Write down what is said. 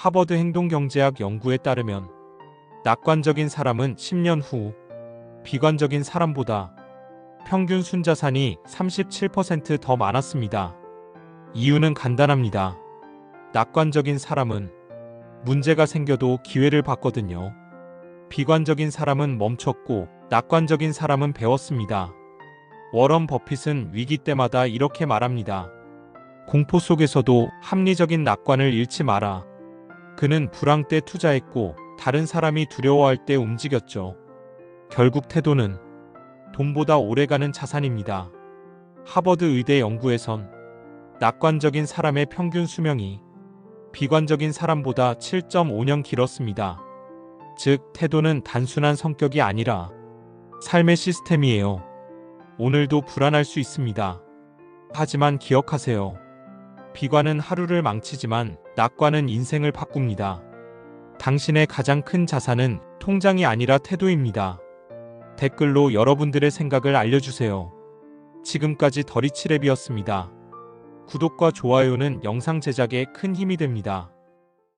하버드 행동경제학 연구에 따르면 낙관적인 사람은 10년 후 비관적인 사람보다 평균 순자산이 37%더 많았습니다. 이유는 간단합니다. 낙관적인 사람은 문제가 생겨도 기회를 봤거든요. 비관적인 사람은 멈췄고 낙관적인 사람은 배웠습니다. 워런 버핏은 위기 때마다 이렇게 말합니다. 공포 속에서도 합리적인 낙관을 잃지 마라. 그는 불황 때 투자했고 다른 사람이 두려워할 때 움직였죠. 결국 태도는 돈보다 오래가는 자산입니다. 하버드 의대 연구에선 낙관적인 사람의 평균 수명이 비관적인 사람보다 7.5년 길었습니다. 즉, 태도는 단순한 성격이 아니라 삶의 시스템이에요. 오늘도 불안할 수 있습니다. 하지만 기억하세요. 비관은 하루를 망치지만 낙관은 인생을 바꿉니다. 당신의 가장 큰 자산은 통장이 아니라 태도입니다. 댓글로 여러분들의 생각을 알려주세요. 지금까지 더리치랩이었습니다. 구독과 좋아요는 영상 제작에 큰 힘이 됩니다.